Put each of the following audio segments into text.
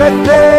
arrepender.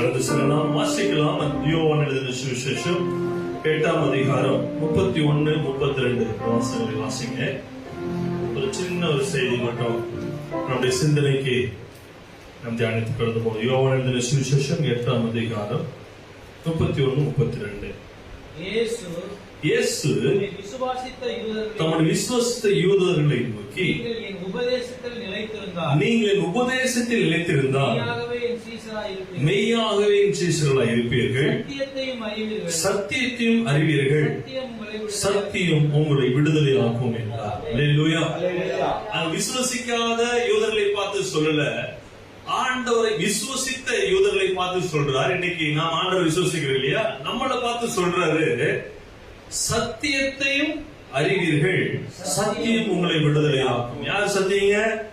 கடந்து செல்லலாம். வாசிக்கலாம். யோவான் எழுதின சுவிசேஷம் எட்டாம் அதிகாரம் முப்பத்தி ஒன்னு முப்பத்தி ரெண்டு வாசகங்களை வாசிங்க. ஒரு சின்ன ஒரு செய்தி மட்டும் நம்முடைய சிந்தனைக்கு நாம் தியானித்து கடந்து போவோம் யோவான் எழுதின சுவிசேஷம் எட்டாம் அதிகாரம் முப்பத்தி ஒன்னு முப்பத்தி ரெண்டு இயேசு உம்மை விசுவாசித்த யூதர்களை தம்முடைய விசுவஸ்த யூதர்களை நோக்கி நீங்கள் என் உபதேசத்தில் நிலைத்திருந்தால் மெய்யாகவே சீசராய் இருப்பீர்கள். சத்தியத்தையும் அறிவீர்கள். சத்தியம் உங்களை விடுதலை- ஆக்கும். என்றார். விசுவசிக்காத யூதர்களை பார்த்து சொல்லல. ஆண்டவரை விசுவசித்த யூதர்களை பார்த்து சொல்றார். இன்னைக்கு நாம் ஆண்டவரை விசுவசிக்கிறோம் இல்லையா? நம்மளை பார்த்து சொல்றாரு சத்தியத்தையும் அறிவீர்கள். சத்தியம் உங்களை விடுதலை ஆக்கும். யார் சத்தியங்க?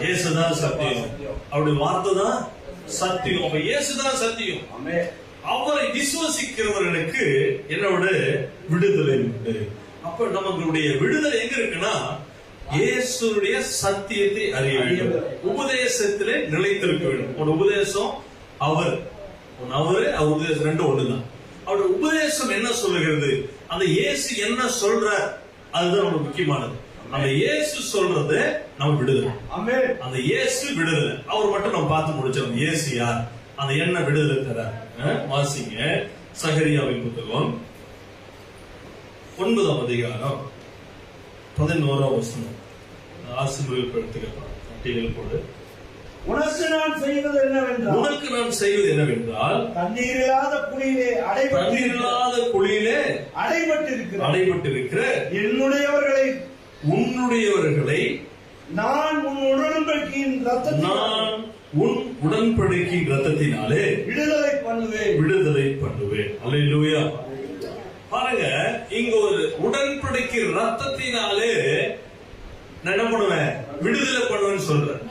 இயேசுதான் சத்தியம். அவருடைய வார்த்தை தான் சத்தியம். அப்ப இயேசுதான் சத்தியம். அவரை விசுவசிக்கிறவர்களுக்கு என்னோட விடுதலை உண்டு. அப்ப நம்மளுடைய விடுதலை எங்க இருக்குன்னா இயேசுடைய சத்தியத்தை அறிய வேண்டும். உபதேசத்திலே நிலைத்திருக்க வேண்டும். ஒரு உபதேசம் அவர். அவரு அவர் உபதேசம் ரெண்டும் ஒண்ணுதான். அவருடைய உபதேசம் என்ன சொல்லுகிறது? அந்த இயேசு என்ன சொல்றார்? அதுதான் நமக்கு முக்கியமானது. அந்த இயேசு சொல்றது நம்ம விடுதலை. அந்த இயேசு விடுதலை. அவர் மட்டும் நம்ம பார்த்து முடிச்சோம். இயேசு யார்? அந்த என்ன விடுதலை தர? வாசிங்க. சகரியாவின் புத்தகம் ஒன்பதாம் அதிகாரம் பதினோராம் வசனம். அட்டைகள் போடு. உனக்கு நான் செய்வது என்னவென்றால் உனக்கு நான் செய்வது என்னவென்றால் தண்ணீர் இல்லாத குழியிலே அடைபட்டு தண்ணீரில்லாத குழியிலே அடைபட்டிருக்கிற அடைபட்டிருக்கிற என்னுடையவர்களை உன்னுடையவர்களை நான் உன் உடன்படிக்கையின் நான் உன் உடன்படிக்கை ரத்தத்தினாலே விடுதலை பண்ணுவேன். விடுதலை பண்ணுவேன். அல்லேலூயா பாருங்க இங்க ஒரு உடன்படிக்கை ரத்தத்தினாலே நான் என்ன பண்ணுவேன்? விடுதலை பண்ணுவேன்னு சொல்றேன்.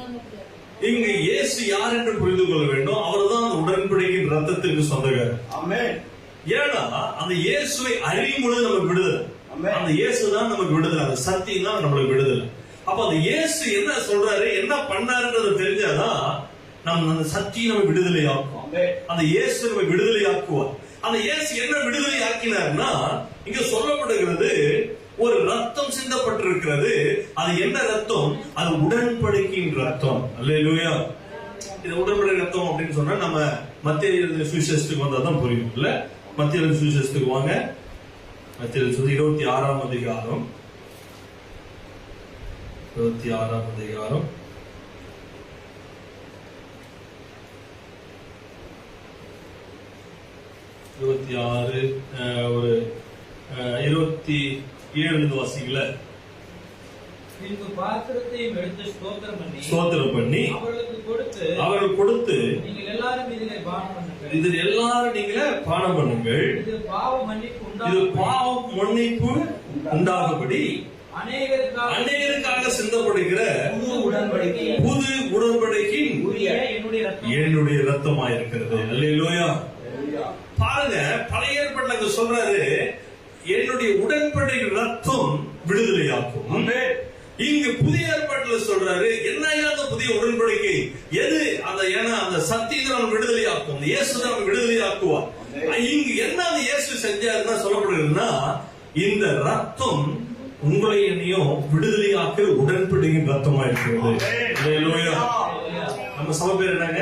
இங்க இயேசு யார் என்று புரிந்து கொள்ள வேண்டும்? அவர்தான் அந்த உடன்படிக்கையின் ரத்தத்திற்கு சொந்தக்காரர். ஏன்னா அந்த இயேசுவை அறியும் பொழுது நமக்கு விடுதலை. அந்த இயேசு தான் நமக்கு விடுதலை. அந்த சத்தியம் தான் நம்மளுக்கு விடுதலை. அப்ப அந்த இயேசு என்ன சொல்றாரு? என்ன பண்ணாருன்றது தெரிஞ்சாதான் நம்ம அந்த சத்தியம் நம்ம விடுதலை ஆக்கும் அந்த இயேசு நம்ம விடுதலை ஆக்குவார் அந்த இயேசு என்ன விடுதலை ஆக்கினார்னா இங்க சொல்லப்படுகிறது ஒரு ரத்தம் சிந்தப்பட்டிருக்கிறது. அது என்ன ரத்தம்? அது உடன்படிக்கையின் ரத்தம். அல்லேலூயா. இது உடன்படிக்கை ரத்தம் அப்படின்னு சொன்னா நம்ம மத்திய சுவிசேஷத்துக்கு வந்தா தான் புரியும். இல்ல? மத்திய சுவிசேஷத்துக்கு வாங்க. இருபத்தி ஆறாம் அதிகாரம். இருபத்தி ஆறாம் அதிகாரம். இருபத்தி ஆறு ஒரு இருபத்தி ஏழு வாசிங்கள பின்பு பாத்திரத்தையும் எடுத்து ஸ்தோத்திரம் பண்ணி சோதனை பண்ணி அவர்களுக்கு கொடுத்து அவர்கள் கொடுத்து நீங்கள் எல்லாரும் இதிலே பானம் பண்ணுங்கள். இதில் எல்லாரும் நீங்கள பானம் பண்ணுங்கள். இது பாவ மன்னிப்பு இது பாவம் மன்னிப்பு உண்டாகும்படி அநேகருக்காக சிந்தப்படுகிற புது உடன்படிக்கை. புது உடன்படிக்கையின் உரிய என்னுடைய ரத்தம். இருக்கிறது அல்லேலூயா. பாருங்க பழைய ஏற்பாட்டுல அங்க சொல்றாரு என்னுடைய உடன்படிக்கை ரத்தம் விடுதலையாக்கும் இங்கு புதிய ஏற்பாட்டுல சொல்றாரு என்ன அந்த புதிய உடன்படிக்கை. எது? அந்த ஏன்னா அந்த சத்தியத்தை நம்ம விடுதலையாக்கும் அந்த இயேசு தான் நம்ம விடுதலையாக்குவார் இங்கு என்ன அந்த இயேசு செஞ்சாருன்னா சொல்லப்படுகிறதுன்னா இந்த ரத்தம் உங்களை என்னையும் விடுதலையாக்க உடன்படிக்கையின் ரத்தமா இருக்கிறது நம்ம சபை பேர் என்னங்க?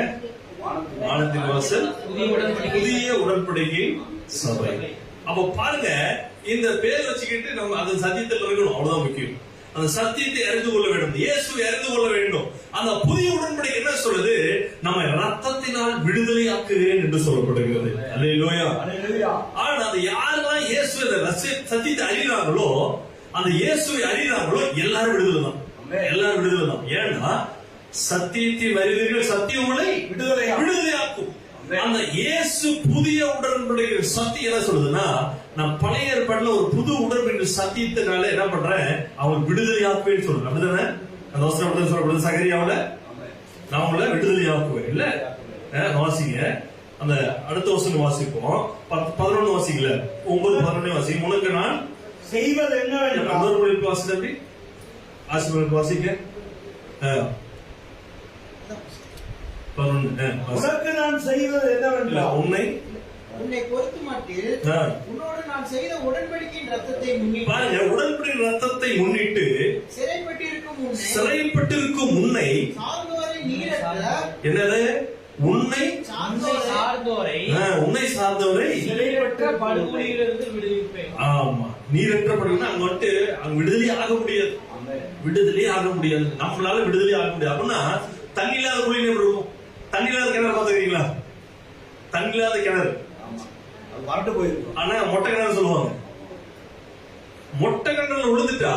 வானத்தின் வாசல். புதிய உடன்படிக்கை சபை. அப்ப பாருங்க இந்த பேர் வச்சுக்கிட்டு நம்ம அந்த சத்தியத்தில் இருக்கணும். அவ்வளவுதான் முக்கியம். அந்த சத்தியத்தை அறிந்து கொள்ள வேண்டும் இயேசு அறிந்து கொள்ள வேண்டும் அந்த புதிய உடன்படிக்கை என்ன சொல்லுது நம்ம ரத்தத்தினால் விடுதலையாக்குகிறேன் என்று சொல்லப்படுகிறது அல்லேலூயா. ஆனா அந்த யாரெல்லாம் இயேசு சத்தியத்தை அறிகிறாங்களோ அந்த இயேசுவை அறிகிறாங்களோ எல்லாரும் விடுதலை தான். எல்லாரும் விடுதலை தான் ஏன்னா சத்தியத்தை அறிவீர்கள் சத்தியம் உங்களை விடுதலையாக்கும். விடுதலையாக்கும் ஆமென். அந்த இயேசு புதிய உடன்படிக்கை சத்தியம் என்ன சொல்லுதுன்னா நான் பழைய ஏற்பாடுல ஒரு புது உடன்படிக்கை சத்தியத்தினால என்ன பண்றேன்? அவன் விடுதலையாக்குவேன்னு சொல்றேன். அப்படிதானே அந்த வசனம் சொல்லப்படுது சகரியாவுல? நான் உங்களை விடுதலையாக்குவேன். இல்ல? அஹ், வாசிங்க. அந்த அடுத்த வசனம் வாசிப்போம். பதினொன்னு வாசிக்கல. ஒன்பது பதினொன்னு வாசிங்க. உனக்கு நான். செய்வது மொழிக்கு வாசி தம்பி. ஆசிரியர்களுக்கு வாசிக்க. பதினொன்னு. வாசி. உனக்கு நான் செய்வது இல்ல என்னவென்றால் உன்னை உன்னை பொறுத்து மாட்டில் ஆ. உன்னோடு நான் செய்த உடன்படிக்கையின் ரத்தத்தை முன்னிட்டு பாருங்க உடன்படி ரத்தத்தை முன்னிட்டு சிறைப்பட்டிருக்கும் உன்னை சிறைப்பட்டிருக்கும் உன்னை சார்ந்தவரை நீரற்ற என்னது? உன்னை உன்னை சார்ந்தோரை சார்ந்தோரை ஆ, உன்னை சார்ந்தவரை சிறைப்பட்ட படுகொலியிலிருந்து விடுவிப்பேன். ஆமா நீரற்றப்படுனா அங்க வந்துட்டு அங்க விடுதலை ஆக முடியாது. விடுதலை ஆக முடியாது. நம்மளால விடுதலை ஆக முடியாது. அப்படின்னா தண்ணி இல்லாத குழி எப்படி இருக்கும் தண்ணி இல்லாத கிணறு பாத்துக்கிறீங்களா தண்ணி இல்லாத கிணறு. வரட்டு போயிருக்கும். ஆனா மொட்டை கிணறு சொல்லுவாங்க? மொட்டை கிணறுல விழுந்துட்டா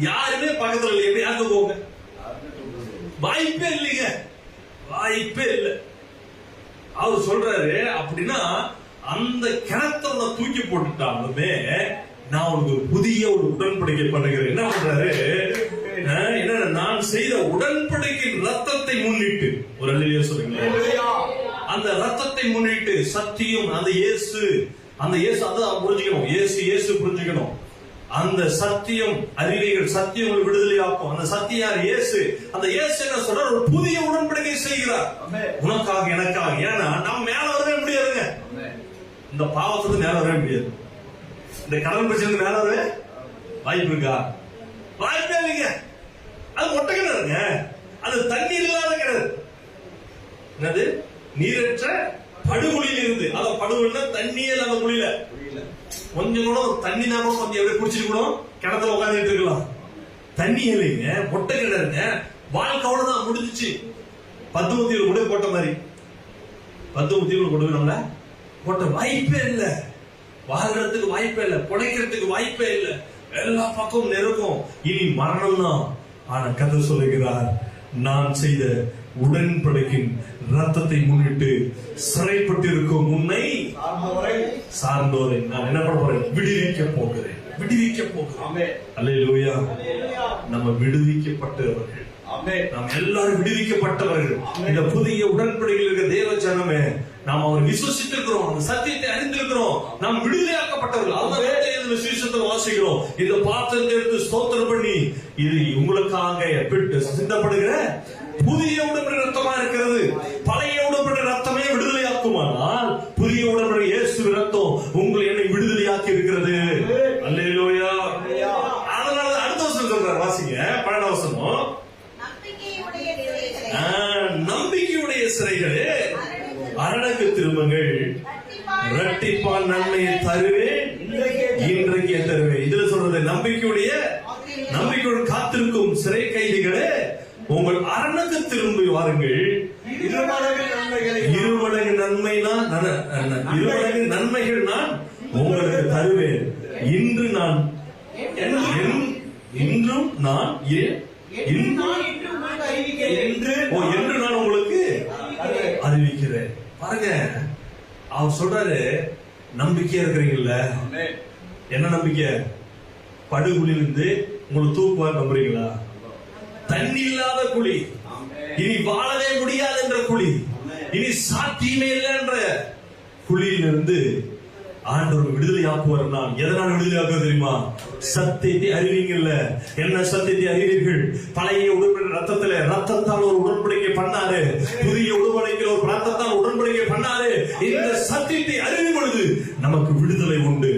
யாருமே பக்கத்துல இல்லை எப்படி யாருக்கு போங்க வாய்ப்பே இல்லைங்க. வாய்ப்பே இல்லை. அவர் சொல்றாரு அப்படின்னா அந்த கிணத்தை உன்னை தூக்கி போட்டுட்டாலுமே நான் உனக்கு ஒரு புதிய ஒரு உடன்படிக்கை பண்ணுகிறேன். என்ன பண்றாரு? என்ன நான் செய்த உடன்படிக்கை ரத்தத்தை முன்னிட்டு. ஒரு சொல்லுங்க. அந்த ரத்தத்தை முன்னிட்டு சத்தியம் அந்த இயேசு அந்த இயேசு அதான் புரிஞ்சுக்கணும். இயேசு இயேசு புரிஞ்சுக்கணும். அந்த சத்தியம் அறிவிகள் சத்தியம் விடுதலையாக்கும். அந்த சத்தியம் யார்? இயேசு. அந்த இயேசு என்ன சொல்றார்? ஒரு புதிய உடன்படிக்கை செய்கிறார். உனக்காக எனக்காக. ஏன்னா நம்ம மேல வரவே முடியாதுங்க. இந்த பாவத்துக்கு மேல வரவே முடியாது. இந்த கடன் பிரச்சனை மேல வரவே வாய்ப்பு இருக்கா? வாய்ப்பே இல்லைங்க. அது மொட்டை கிணறுங்க. அது தண்ணீர் இல்லாத கிணறு. என்னது? நீரற்ற படுகுழியில் இருந்து அத படுகுழினா தண்ணியே இல்லாத குழியில. கொஞ்சம் கூட ஒரு தண்ணி நாம கொஞ்சம் எப்படி குடிச்சிட்டு கூட கிணத்துல உட்காந்துட்டு இருக்கலாம். தண்ணி இல்லைங்க மொட்டை கிணறுங்க வாழ்க்கை அவ்வளவுதான் முடிஞ்சிச்சு. பத்து முத்தியில் கூட போட்ட மாதிரி. பத்து முத்தியில் போய் நம்மள போட்ட வாய்ப்பே இல்ல. வாழ்றதுக்கு வாய்ப்பே இல்ல. பிழைக்கிறதுக்கு வாய்ப்பே இல்ல. எல்லா பக்கமும் நெருக்கம். இனி மரணம் தான் ஆனா கதை சொல்லுகிறார் நான் செய்த உடன்படிக்கின் ரத்தத்தை முன்னிட்டு சிறைப்பட்டிருக்கும் உன்னை சார்ந்தோரை நான் என்ன பண்ண போறேன்? விடுவிக்க போகிறேன். விடுவிக்க போகிறேன். ஆமென். அல்லேலூயா. நம்ம விடுவிக்கப்பட்டவர்கள். நாம் எல்லாரும் விடுவிக்கப்பட்டவர்கள். இந்த புதிய உடன்படிக்கையில் இருக்கிற தேவ ஜனமே நாம் அவர் விசுவசித்திருக்கிறோம். அந்த சத்தியத்தை அறிந்திருக்கிறோம். நாம் விடுதலையாக்கப்பட்டவர்கள். அதுதான் இந்த சுவிசேஷத்தில் வாசிக்கிறோம். இந்த பாத்திரத்தை எடுத்து ஸ்தோத்திரம் பண்ணி இது உங்களுக்காக சிந்தப்படுகிற புதிய உடன்படி ரத்தமா இருக்கிறது? பழைய உடன்படி ரத்தமே விடுதலையாக்குமானால் புதிய உடன்படி இயேசு ரத்தம் உங்களை என்னை விடுதலையாக்கி இருக்கிறது. அல்லேலூயா. அதனால அடுத்த வசனம் சொல்றாரு வாசிங்க. பன்னெண்டாம் வசனம். நம்பிக்கையுடைய சிறைகளை. ஆ, நம்பிக்கையுடைய சிறைகளே. அரணக்கு திரும்புங்கள். இரட்டிப்பால் நன்மையை தருவேன். இன்றைக்கே தருவேன். இதுல சொல்றது நம்பிக்கையுடைய திரும்பி வாருங்கள். இருமடங்கு நன்மை நான் இருமடங்கு நன்மைகள். நான் உங்களுக்கு தருவேன். இன்று நான் இன்றும் நான் ஏ- இன்று நான் இன்று உங்களுக்கு அறிவிக்கிறேன். என்று நான் உங்களுக்கு அறிவிக்கிறேன். பாருங்க. அவர் சொல்றாரு நம்பிக்கையா இருக்கிறீங்கல்ல. என்ன நம்பிக்கை? படுகுழியிலிருந்து உங்களை தூக்குவார் நம்புறீங்களா? தண்ணி இல்லாத குழி. இனி வாழவே முடியாது என்ற குழி. இனி சாத்தியமே இல்லை என்ற குழியிலிருந்து ஆண்டவர் விடுதலை ஆக்குவார் நான் எதனால் விடுதலை ஆக்குவது தெரியுமா? சத்தியத்தை அறிவீங்கல்ல. என்ன சத்தியத்தை அறிவீர்கள்? பழைய உடன்படி ரத்தத்துல ரத்தத்தால் ஒரு உடன்படிக்கை பண்ணாரு. புதிய உடன்படிக்கையில் ஒரு ரத்தத்தால் உடன்படிக்கை பண்ணாரு. இந்த சத்தியத்தை அறிவும் பொழுது நமக்கு விடுதலை உண்டு.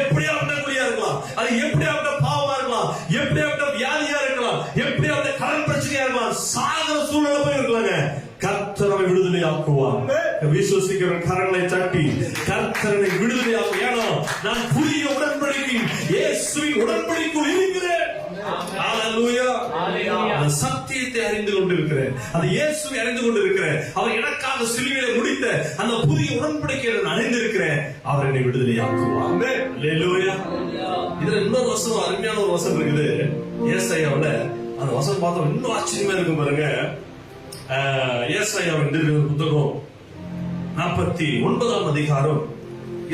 எப்படி எப்படியாப்பட்ட குழியா இருக்கலாம்? அது எப்படி எப்படியாப்பட்ட பாவமா இருக்கலாம்? எப்படி எப்படியாப்பட்ட வியாதியா இருக்கலாம்? எப்படி எப்படியாப்பட்ட கடன் பிரச்சனையா இருக்கலாம்? சூழ்நிலை போய் இருக்கலாங்க கர்த்தர் நம்மை விடுதலை ஆக்குவார் விசுவசிக்கிற கரங்களை தட்டி கர்த்தரனை விடுதலை ஆக்கும் ஏன்னா நான் புதிய உடன்படிக்கை இயேசுவின் உடன்படிக்குள் இருக்கிறேன். சத்தியத்தை அறிந்து கொண்டிருக்கிறேன். அந்த இயேசுவை அறிந்து கொண்டிருக்கிறேன். அவர் எனக்காக சிலுவையில முடித்த அந்த புதிய உடன்படிக்கையை நான் அறிந்திருக்கிறேன் அவர் என்னை விடுதலை ஆக்குவார் இதுல இன்னொரு வசனம் அருமையான ஒரு வசனம் இருக்குது. ஏசாயாவுல அந்த வசனம் பார்த்தா இன்னும் ஆச்சரியமா இருக்கும் பாருங்க. ஏசாயாவின் புத்தகம் நாற்பத்தி ஒன்பதாம் அதிகாரம்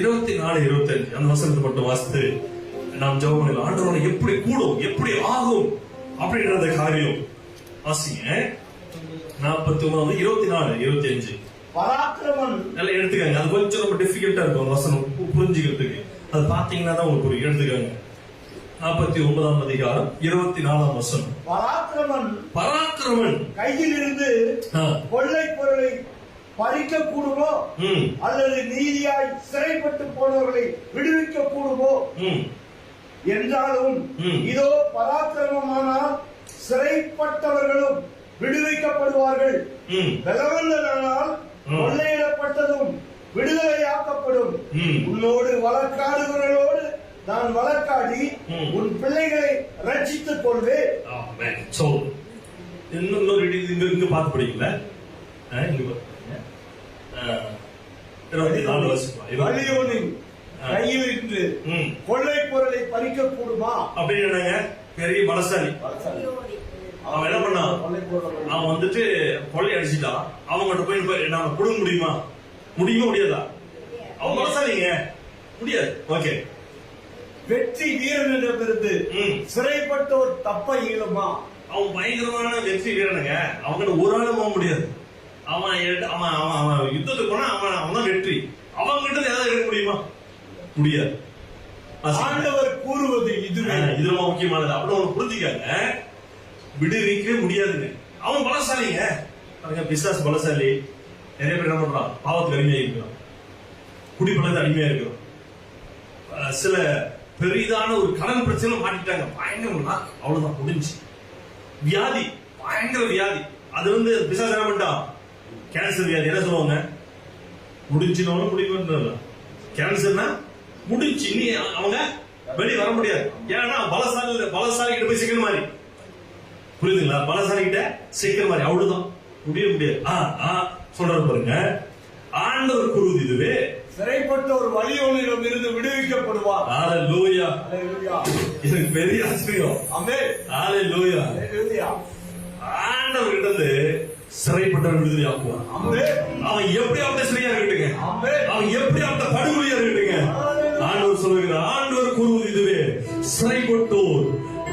இருபத்தி நாலு இருபத்தி அஞ்சு அந்த வசனத்தை மட்டும் வாசித்து நாம் ஜெபம் பண்ணலாம் ஆண்டவரை எப்படி கூடும் எப்படி ஆகும் அப்படின்றத காரியம். வாசிங்க. நாற்பத்தி ஒன்பது இருபத்தி நாலு இருபத்தி அஞ்சு பராக்கிரமன் நல்லா எடுத்துக்கங்க. அது கொஞ்சம் ரொம்ப டிஃபிகல்ட்டா இருக்கும் வசனம் புரிஞ்சுக்கிறதுக்கு. அது பாத்தீங்கன்னா தான் உங்களுக்கு புரியும். எடுத்துக்கங்க. நாற்பத்தி ஒன்பதாம் அதிகாரம் இருபத்தி நாலாம் வசனம். பராக்கிரமன் பராக்கிரமன். கையில் இருந்து கொள்ளை பொருளை பறிக்க கூடுமோ அல்லது நீதியாய் சிறைப்பட்டு போனவர்களை விடுவிக்க கூடுமோ என்றாலும். இதோ பராக்கிரமமானால் சிறைப்பட்டவர்களும் விடுவிக்கப்படுவார்கள். பலவந்தனால். கொள்ளையிடப்பட்டதும் விடுதலையாக்கப்படும். உன்னோடு வழக்காடுகிறவர்களோடு நான் வழக்காடி. உன் பிள்ளைகளை ரட்சித்துக் கொள்வேன். இன்னும் இன்னொரு இங்க இங்க பார்த்து படிக்கல வலியோனின் கையில் இருந்து கொள்ளை பொருளை பறிக்க கூடுமா? அப்படின்னு என்னங்க பெரிய பலசாலி அவன் என்ன பண்ணான் அவன் வந்துட்டு கொள்ளை அடிச்சிட்டான். அவங்ககிட்ட போய் நாம புடுங்க முடியுமா? முடியுமா? முடியாதா? அவன் பலசாலிங்க முடியாது. ஓகே. வெற்றி வீரனிடமிருந்து ம். சிறைப்பட்டோர் தப்ப இயலுமா அவன் பயங்கரமான வெற்றி வீரனுங்க. அவங்கிட்ட ஒரு ஆளும் போக முடியாது. அவன் அவன் அவன் அவன் யுத்தத்துக்கு போனா அவன் அவன் தான் வெற்றி. அவன்கிட்ட ஏதாவது எடுக்க முடியுமா? முடியாது. ஆண்டவர் கூறுவது இதுவே. ஆ, இது ரொம்ப முக்கியமானது. அப்படி ஒண்ணு புரிஞ்சுக்காங்க. விடுவிக்கவே முடியாதுங்க. அவன் பலசாலிங்க. பாருங்க பிசாஸ் பலசாலி. நிறைய பேர் என்ன பண்றான்? பாவத்துக்கு அடிமையா இருக்கிறான் குடிப்பழத்து அடிமையா இருக்கிறான். சில பெரிதான ஒரு கடன் பிரச்சனை மாட்டிட்டாங்க பயங்கரம்னா அவ்வளவுதான் முடிஞ்சு. வியாதி. பயங்கர வியாதி. அது வந்து பிசாஸ் என்ன கேன்சர் வியாதி. என்ன சொல்லுவாங்க? முடிஞ்சினாலும் முடிவு கேன்சர்னா முடிஞ்சு. இனி அவங்க வெளியே வர முடியாது. ஏன்னா பலசாலி பலசாலி கிட்ட போய் சிக்கல் மாதிரி. புரியுதுங்களா? பலசாலி கிட்ட சிக்கல் மாதிரி. அவ்வளவுதான். முடிய முடியாது. ஆ ஆ சொல்றது பாருங்க. ஆண்டவர் கூறுவது இதுவே சிறைப்பட்டோர் வலியோனிடம் இருந்து விடுவிக்கப்படுவார். ஹalleluya. எனக்கு பெரிய ஆச்சரியம். ஆமென். ஹalleluya அல்லேலூயா. ஆண்டவர் கிட்ட சிறைப்பட்டவர் விடுதலை ஆக்குவார். ஆமென். அவன் எப்படி அவன் சிறையா இருக்கட்டுங்க? ஆமென். அவன் எப்படி அவன் படுகொலியா இருக்கட்டுங்க? ஆண்டவர் சொல்லுகிறார் ஆண்டவர் கூறுவது இதுவே சிறைப்பட்டோர்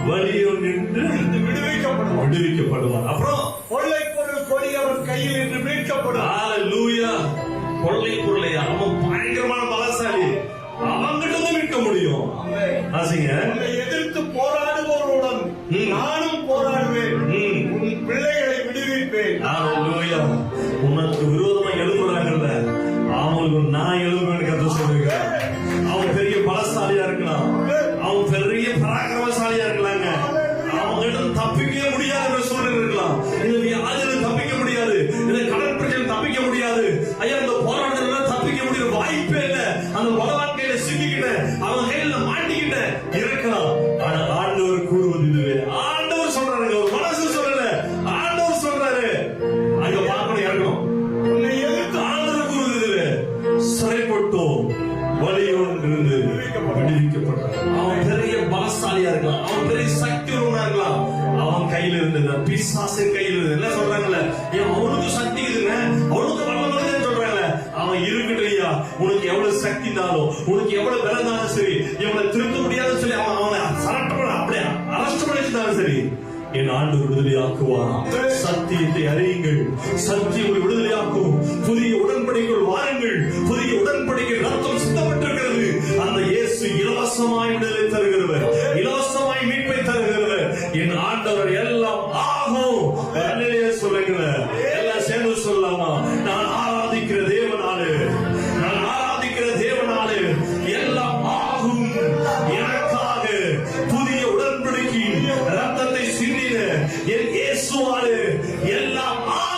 வலியோர் நின்று இருந்து விடுவிக்கப்படுவார். விடுவிக்கப்படுவார். அப்புறம்? கொள்ளை பொருள் கொடியவன் கையில் இருந்து மீட்கப்படும். ஹalleluya கொள்ளை பொருளை அவன் பயங்கரமான பலசாலி. அவன்கிட்ட தான் மீட்க முடியும். எதிர்த்து போராடுபவருடன். நானும் போராடுவேன். உன் பிள்ளைகளை விடுவிப்பேன். உனக்கு விரோதமா எழும்புறாங்கல்ல. அவங்களுக்கு நான் எழும்புவேன். அவனுக்கு எவ்வளவு விலை இருந்தாலும் சரி எவ்வளவு திருத்த முடியாதுன்னு சொல்லி அவன் அவனை சரட்டவன அப்படியே அரெஸ்ட் பண்ணிருந்தாலும் சரி என் ஆண்டு விடுதலையாக்குவான். சத்தியத்தை அறியுங்கள். சத்தியம் ஒரு விடுதலையாக்கும். புதிய உடன்படிக்கைகள் வாருங்கள். புதிய உடன்படிக்கை ரத்தம் சுத்தப்பட்டிருக்கிறது. அந்த இயேசு இலவசமாய் விடுதலை தருகிறவர். இலவசமாய் மீட்பை தருகிறவர். என் ஆண்டவர் எல்லாம் எல்லாம்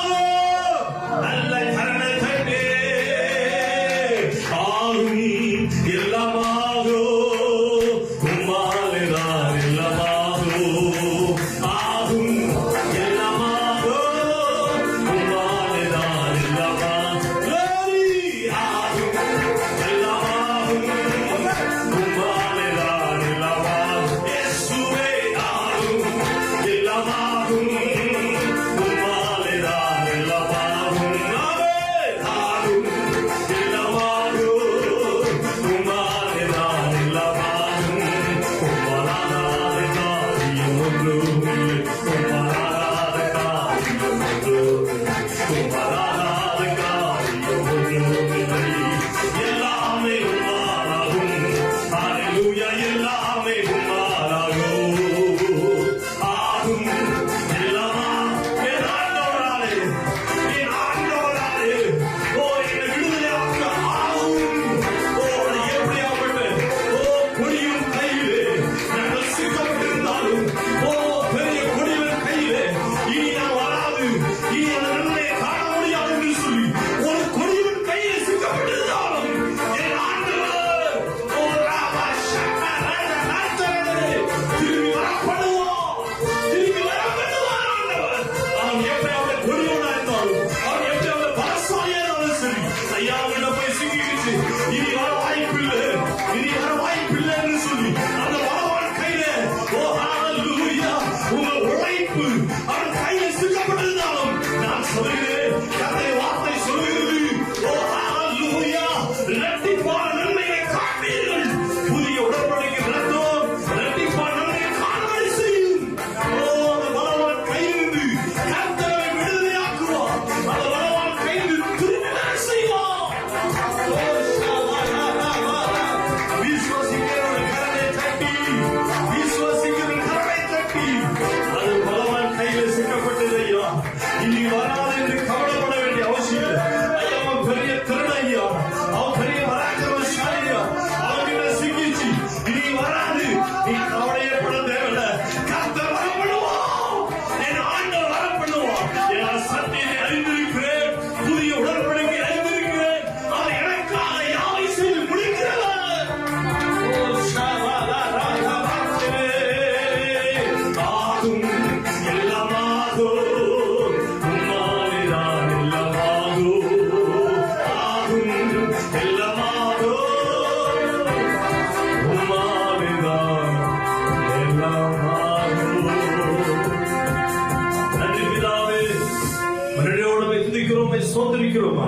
ஆண்டவரை துதிக்கிறோம் சோதரிக்கிறோம்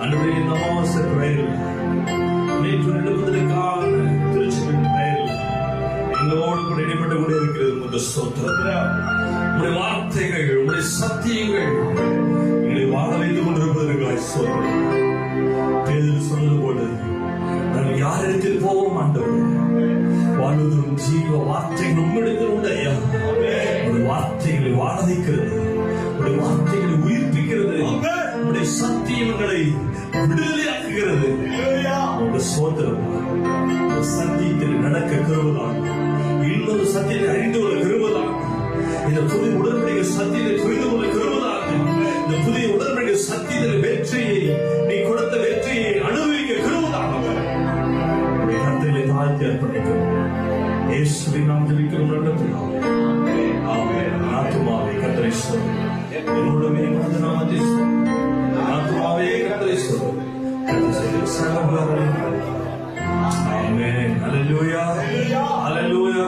அன்றுடைய இந்த அமாவாச பிரயல் நேற்று நடப்பதற்கான திருச்சி பிரயல் எங்களோடு கூட இடைப்பட்டு கூட இருக்கிறது உங்களுடைய சோத்திரம். உங்களுடைய வார்த்தைகள் உங்களுடைய சத்தியங்கள் எங்களை வாழ வைத்துக் கொண்டிருப்பதற்காக சோதரம் தேர்தல் சொன்னது போல நாங்கள் யாரிடத்தில் போவோம் ஆண்டவர்? வாழ்வதும் ஜீவ வார்த்தைகள் உங்களுக்கு உண்டு ஐயா. வார்த்தைகளை வாழ வைக்கிறது. உடைய வார்த்தைகளை உயிர்ப்பிக்கிறது. உடைய சத்தியங்களை விடுதலையாக்குகிறது. சோதரம் சத்தியத்தில் நடக்க கருவதான். இன்னொரு சத்தியத்தை அறிந்து கொள்ள கருவதான். இந்த புதிய உடன்படிக்கை சத்தியத்தை புரிந்து கொள்ள கருவதாக இந்த புதிய உடன்படிக்கை சத்தியத்தில் வெற்றியை சகோதரன் ஆமென் ஹalleluya ஹalleluya